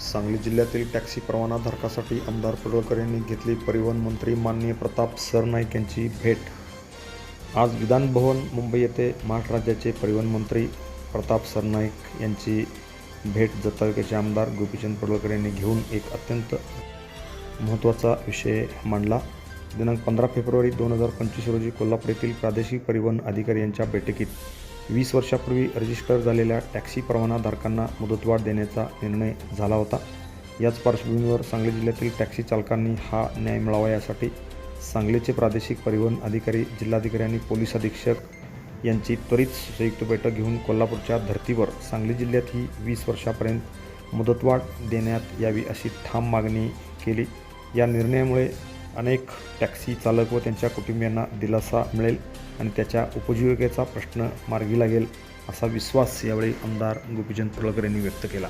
सांगली जिल्ह्यातील टॅक्सी परवानाधारकासाठी आमदार पडळकर यांनी घेतली परिवहन मंत्री माननीय प्रताप सरनाईक यांची भेट. आज विधानभवन मुंबई येथे महाराष्ट्र राज्याचे परिवहन मंत्री प्रताप सरनाईक यांची भेट जत तालुक्याचे आमदार गोपीचंद पडळकर यांनी घेऊन एक अत्यंत महत्त्वाचा विषय मांडला. दिनांक पंधरा फेब्रुवारी दोन हजार पंचवीस रोजी कोल्हापूर येथील प्रादेशिक परिवहन अधिकारी यांच्या बैठकीत वीस वर्षापूर्वी रजिस्टर झालेल्या टॅक्सी परवानाधारकांना मुदतवाढ देण्याचा निर्णय झाला होता. याच पार्श्वभूमीवर सांगली जिल्ह्यातील टॅक्सी चालकांनी हा न्याय मिळावा यासाठी सांगलीचे प्रादेशिक परिवहन अधिकारी जिल्हाधिकारी आणि पोलीस अधीक्षक यांची त्वरित संयुक्त बैठक घेऊन कोल्हापूरच्या धर्तीवर सांगली जिल्ह्यात ही वीस वर्षापर्यंत मुदतवाढ देण्यात यावी अशी ठाम मागणी केली. या निर्णयामुळे अनेक टॅक्सी चालक व त्यांच्या कुटुंबियांना दिलासा मिळेल आणि त्याच्या उपजीविकेचा प्रश्न मार्गी लागेल असा विश्वास यावेळी आमदार गोपीचंद पडळकर यांनी व्यक्त केला.